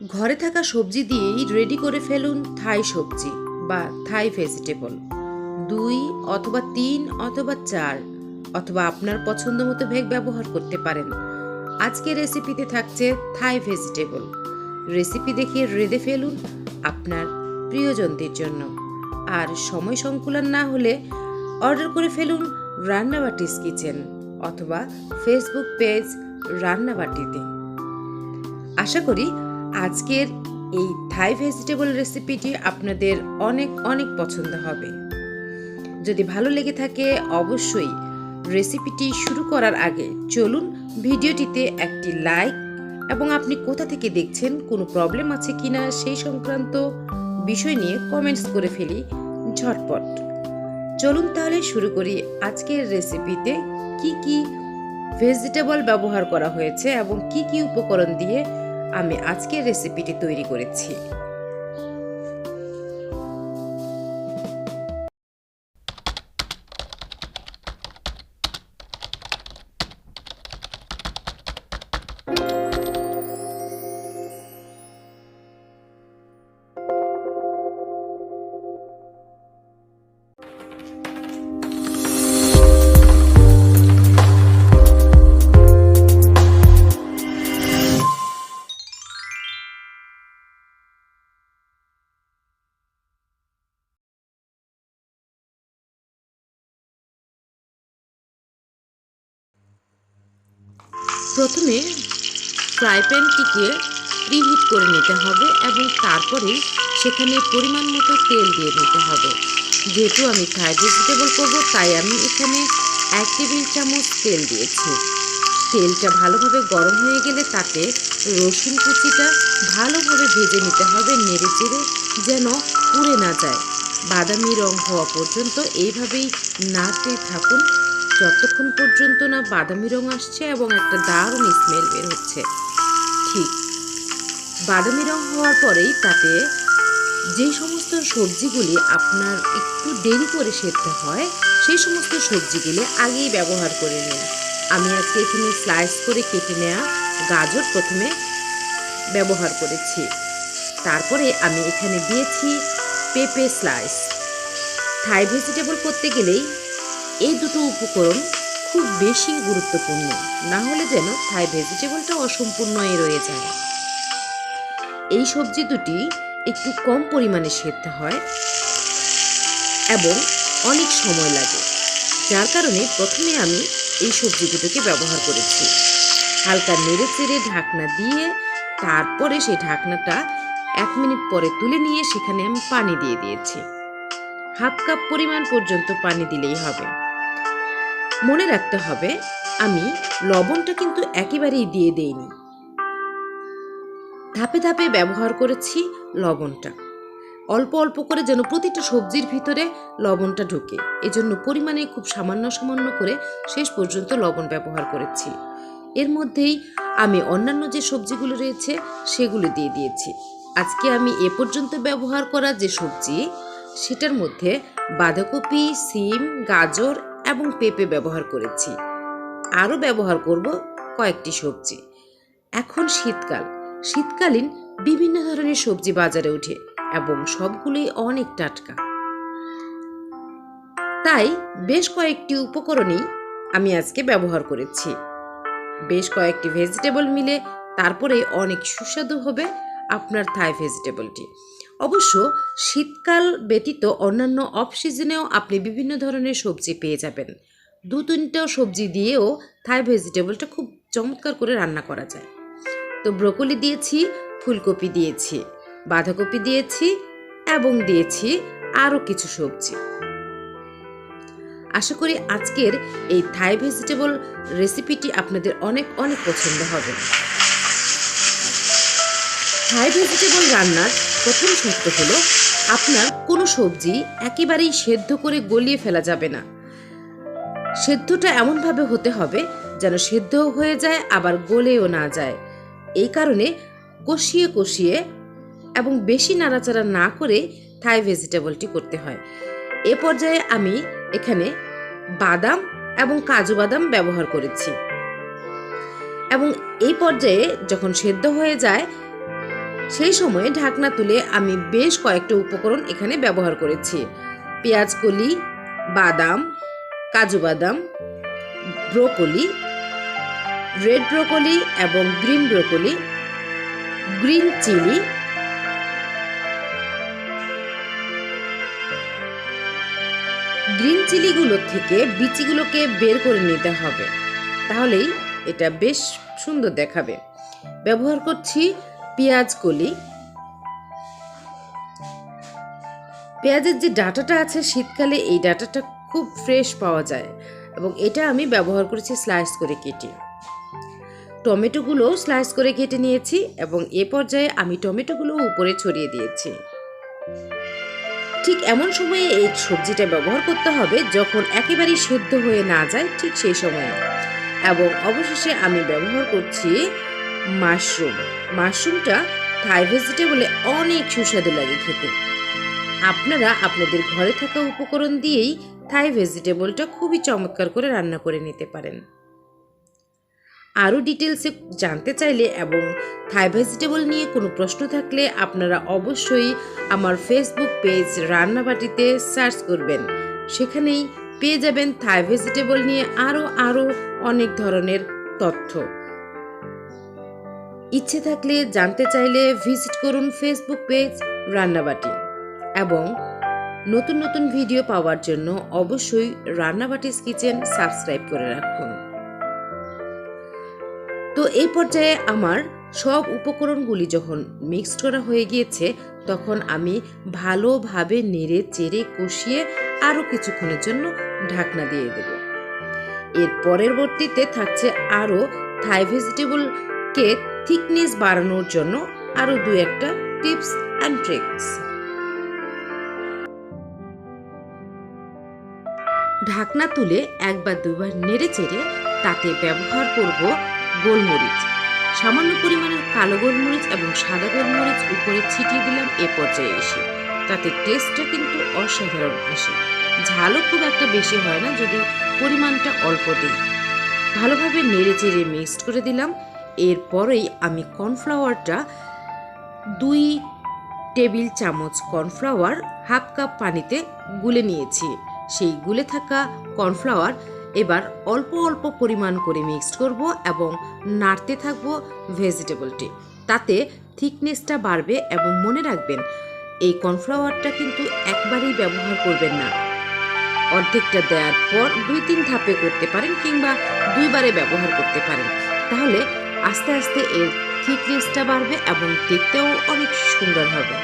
ঘরে থাকা সবজি দিয়েই রেডি করে ফেলুন থাই সবজি বা থাই ভেজিটেবল দুই অথবা তিন অথবা চার অথবা আপনার পছন্দ মতো ভেগ ব্যবহার করতে পারেন। আজকের রেসিপিতে থাকছে থাই ভেজিটেবল রেসিপি দেখে রেঁধে ফেলুন আপনার প্রিয়জনদের জন্য। আর সময় সংকুলন না হলে অর্ডার করে ফেলুন রান্নাবাটিস কিচেন অথবা ফেসবুক পেজ রান্নাবাটিতে। আশা করি আজকের এই থাই ভেজিটেবল রেসিপিটি আপনাদের অনেক অনেক পছন্দ হবে। যদি ভালো লেগে থাকে, অবশ্যই রেসিপিটি শুরু করার আগে চলুন ভিডিওটিতে একটি লাইক এবং আপনি কোথা থেকে দেখছেন, কোনো প্রবলেম আছে কি না সেই সংক্রান্ত বিষয় নিয়ে কমেন্টস করে ফেলি ঝটপট। চলুন তাহলে শুরু করি আজকের রেসিপিতে কি কি ভেজিটেবল ব্যবহার করা হয়েছে এবং কি কি উপকরণ দিয়ে আমি আজকের রেসিপিটি তৈরি করেছি। প্রথমে ফ্রাই প্যানটিকে প্রিহিট করে নিতে হবে এবং তারপরে সেখানে পরিমাণ মতো তেল দিয়ে নিতে হবে। যেহেতু আমি ফ্রাইড ভেজিটেবল করব, তাই আমি এখানে এক টেবিল চামচ তেল দিয়েছি। তেলটা ভালোভাবে গরম হয়ে গেলে তাতে রসুন কুচিটা ভালোভাবে ভেজে নিতে হবে নেড়ে চেড়ে যেন পুড়ে না যায়। বাদামি রং হওয়া পর্যন্ত এইভাবেই নাড়তে থাকুন। যতক্ষণ পর্যন্ত না বাদামি রং আসছে এবং একটা দারুণ স্মেল বের হচ্ছে। ঠিক, বাদামি রং হওয়ার পরেই তাতে যে সমস্ত সবজিগুলি আপনার একটু দেরি করে সেদ্ধ হয়, সেই সমস্ত সবজিগুলি আগেই ব্যবহার করে নিন। আমি আজকে এখানে স্লাইস করে কেটে নেওয়া গাজর প্রথমে ব্যবহার করেছি। তারপরে আমি এখানে দিয়েছি পেঁপে স্লাইস থাই ভেজিটেবল করতে গেলেই এই দুটো উপকরণ খুব বেশি গুরুত্বপূর্ণ, না হলে যেন থাই ভেজিটেবলটা অসম্পূর্ণই রয়ে যায়। এই সবজি দুটি একটু কম পরিমাণে সেদ্ধ হয় এবং অনেক সময় লাগে, যার কারণে প্রথমে আমি এই সবজি দুটোকে ব্যবহার করেছি। হালকা নেড়ে চেড়ে ঢাকনা দিয়ে তারপরে সেই ঢাকনাটা এক মিনিট পরে তুলে নিয়ে সেখানে আমি পানি দিয়ে দিয়েছি। হাফ কাপ পরিমাণ পর্যন্ত পানি দিলেই হবে। মনে রাখতে হবে, আমি লবণটা কিন্তু একেবারেই দিয়ে দেইনি। ধাপে ধাপে ব্যবহার করেছি লবণটা। অল্প অল্প করে যেন প্রতিটা সবজির ভিতরে লবণটা ঢুকে। এজন্য পরিমাণে খুব সামান্য সামান্য করে শেষ পর্যন্ত লবণ ব্যবহার করেছি। এর মধ্যেই আমি অন্যান্য যে সবজিগুলো রয়েছে, সেগুলো দিয়ে দিয়েছি। আজকে আমি এ পর্যন্ত ব্যবহার করা যে সবজি, সেটার মধ্যে বাঁধাকপি, সিম, গাজর এবং পেঁপে ব্যবহার করেছি। আরও ব্যবহার করব কয়েকটি সবজি। এখন শীতকাল। শীতকালীন বিভিন্ন ধরনের সবজি বাজারে ওঠে এবং সবগুলোই অনেক টাটকা। তাই বেশ কয়েকটি উপকরণই আমি আজকে ব্যবহার করেছি। বেশ কয়েকটি ভেজিটেবল মিলে তারপরে অনেক সুস্বাদু হবে আপনার থাই ভেজিটেবলটি। অবশ্য শীতকাল ব্যতীত অন্যান্য অফ সিজনেও আপনি বিভিন্ন ধরনের সবজি পেয়ে যাবেন। দু তিনটা সবজি দিয়েও থাই ভেজিটেবলটা খুব চমৎকার করে রান্না করা যায়। তো ব্রোকলি দিয়েছি, ফুলকপি দিয়েছি, বাঁধাকপি দিয়েছি এবং দিয়েছি আরও কিছু সবজি। আশা করি আজকের এই থাই ভেজিটেবল রেসিপিটি আপনাদের অনেক অনেক পছন্দ হবে। থাই ভেজিটেবল রান্নার প্রথম শর্ত হলো, আপনার কোনো সবজি একেবারেই সেদ্ধ করে গলিয়ে ফেলা যাবে না। সেদ্ধটা এমনভাবে হতে হবে যেন সেদ্ধও হয়ে যায়, আবার গলেও না যায়। এই কারণে কষিয়ে কষিয়ে এবং বেশি নাড়াচাড়া না করে থাই ভেজিটেবলটি করতে হয়। এ পর্যায়ে আমি এখানে বাদাম এবং কাজু বাদাম ব্যবহার করেছি। এবং এই পর্যায়ে যখন সেদ্ধ হয়ে যায় সেই সময়ে ঢাকনা তুলে আমি বেশ কয়েকটা উপকরণ এখানে ব্যবহার করেছি। পেঁয়াজ কলি, বাদাম, কাজু বাদাম, ব্রোকলি, রেড ব্রোকলি এবং green broccoli, green chilli, green চিলিগুলো থেকে বিচিগুলোকে বের করে নিতে হবে। তাহলেই এটা বেশ সুন্দর দেখাবে। ব্যবহার করছি পেঁয়াজ কলি। পেঁয়াজের যে ডাটাটা আছে, শীতকালে এই ডাটাটা খুব ফ্রেশ পাওয়া যায় এবং এটা আমি ব্যবহার করেছি স্লাইস করে কেটে। টমেটোগুলো স্লাইস করে কেটে নিয়েছি এবং এ পর্যায়ে আমি টমেটোগুলো উপরে ছড়িয়ে দিয়েছি। ঠিক এমন সময়ে এই সবজিটা ব্যবহার করতে হবে যখন একেবারেই সেদ্ধ হয়ে না যায় ঠিক সেই সময়ে। এবং অবশেষে আমি ব্যবহার করছি মাশরুম। মাশরুমটা থাই ভেজিটেবলে অনেক সুস্বাদু লাগে খেতে। আপনারা আপনাদের ঘরে থাকা উপকরণ দিয়েই থাই ভেজিটেবলটা খুবই চমৎকার করে রান্না করে নিতে পারেন। আরও ডিটেলসে জানতে চাইলে এবং থাই ভেজিটেবল নিয়ে কোনো প্রশ্ন থাকলে আপনারা অবশ্যই আমার ফেসবুক পেজ রান্নাবাটিতে সার্চ করবেন। সেখানেই পেয়ে যাবেন থাই ভেজিটেবল নিয়ে আরও আরও অনেক ধরনের তথ্য। ইচ্ছে থাকলে জানতে চাইলে ভিজিট করুন ফেসবুক পেজ রান্নাবাটি এবং নতুন নতুন ভিডিও পাওয়ার জন্য অবশ্যই রান্নাবাটিস কিচেন সাবস্ক্রাইব করে রাখুন। তো এই পর্যায়ে আমার সব উপকরণগুলি যখন মিক্সড করা হয়ে গিয়েছে, তখন আমি ভালোভাবে নেড়ে চেড়ে কষিয়ে আরও কিছুক্ষণের জন্য ঢাকনা দিয়ে দেব। এর পরবর্তীতে থাকছে আরও থাই ভেজিটেবলকে থিকনেস বাড়ানোর জন্য আরও দু একটা টিপস অ্যান্ড ট্রিক্স। ঢাকনা তুলে একবার দুবার নেড়ে চেড়ে তাতে ব্যবহার করব গোলমরিচ। সামান্য পরিমাণের কালো গোলমরিচ এবং সাদা গোলমরিচ উপরে ছিটিয়ে দিলাম এ পর্যায়ে এসে। তাতে টেস্টটা কিন্তু অসাধারণ আসে। ঝালও খুব একটা বেশি হয় না, যদি পরিমাণটা অল্প দিই। ভালোভাবে নেড়ে চেড়ে মিক্সড করে দিলাম। এরপরেই আমি কর্নফ্লাওয়ারটা দুই টেবিল চামচ কর্নফ্লাওয়ার হাফ কাপ পানিতে গুলে নিয়েছি। সেই গুলে থাকা কর্নফ্লাওয়ার এবার অল্প অল্প পরিমাণ করে মিক্সড করব এবং নাড়তে থাকব ভেজিটেবলটি। তাতে থিকনেসটা বাড়বে এবং মনে রাখবেন, এই কর্নফ্লাওয়ারটা কিন্তু একবারেই ব্যবহার করবেন না। অর্ধেকটা দেওয়ার পর দুই তিন ধাপে করতে পারেন কিংবা দুইবারে ব্যবহার করতে পারেন। তাহলে আস্তে আস্তে এর থিকনেসটা বাড়বে এবং দেখতেও অনেক সুন্দর হবে।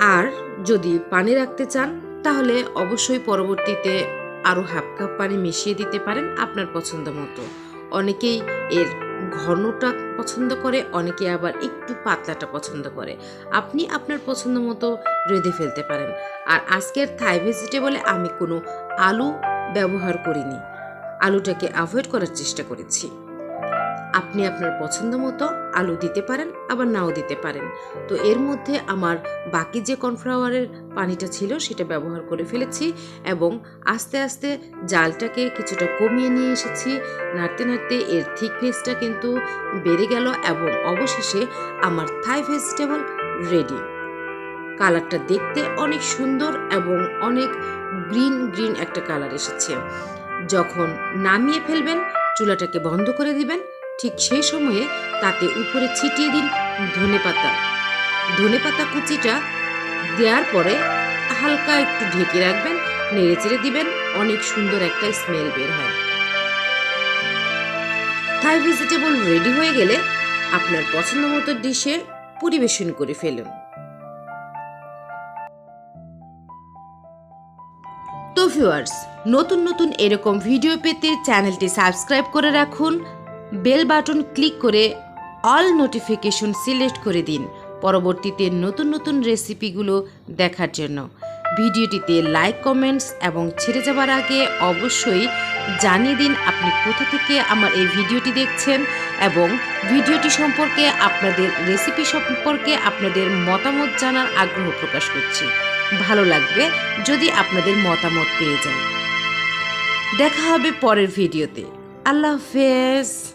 আর যদি পানি রাখতে চান, তাহলে অবশ্যই পরবর্তীতে আরও হাফ কাপ পানি মিশিয়ে দিতে পারেন আপনার পছন্দ মতো। অনেকেই এর ঘনটা পছন্দ করে, অনেকে আবার একটু পাতলাটা পছন্দ করে। আপনি আপনার পছন্দ মতো রেঁধে ফেলতে পারেন। আর আজকের থাই ভেজিটেবলে আমি কোনো আলু ব্যবহার করিনি। আলুটাকে অ্যাভয়েড করার চেষ্টা করেছি। আপনি আপনার পছন্দ মতো আলু দিতে পারেন, আবার নাও দিতে পারেন। তো এর মধ্যে আমার বাকি যে কর্নফ্লাওয়ারের পানিটা ছিল, সেটা ব্যবহার করে ফেলেছি এবং আস্তে আস্তে জালটাকে কিছুটা কমিয়ে নিয়ে এসেছি। নাড়তে নাড়তে এর থিকনেসটা কিন্তু বেড়ে গেল এবং অবশেষে আমার থাই ভেজিটেবল রেডি কালারটা দেখতে অনেক সুন্দর এবং অনেক গ্রিন গ্রিন একটা কালার এসেছে। যখন নামিয়ে ফেলবেন, চুলাটাকে বন্ধ করে দিবেন, ঠিক সেই সময়ে তাতে উপরে ছিটিয়ে দিন ধনে পাতা। ধনে পাতা কুচিটা দেওয়ার পরে হালকা একটু ঢেকে রাখবেন নেড়ে চেড়ে দিবেন, অনেক সুন্দর একটা স্মেল বের হয়। থাই ভেজিটেবল রেডি হয়ে গেলে আপনার পছন্দ মতো ডিশে পরিবেশন করে ফেলুন। তো ভিউয়ার্স, নতুন নতুন এরকম ভিডিও পেতে চ্যানেলটি সাবস্ক্রাইব করে রাখুন, বেল বাটন ক্লিক করে অল নোটিফিকেশন সিলেক্ট করে দিন পরবর্তীতে নতুন নতুন রেসিপিগুলো দেখার জন্য। ভিডিওটিতে লাইক, কমেন্টস এবং ছেড়ে যাবার আগে অবশ্যই জানিয়ে দিন আপনি কোথা থেকে আমার এই ভিডিওটি দেখছেন এবং ভিডিওটি সম্পর্কে আপনাদের রেসিপি সম্পর্কে আপনাদের মতামত জানার আগ্রহ প্রকাশ করছি। ভালো লাগবে যদি আপনাদের মতামত পেয়ে যান। দেখা হবে পরের ভিডিওতে। আল্লাহ হাফেজ।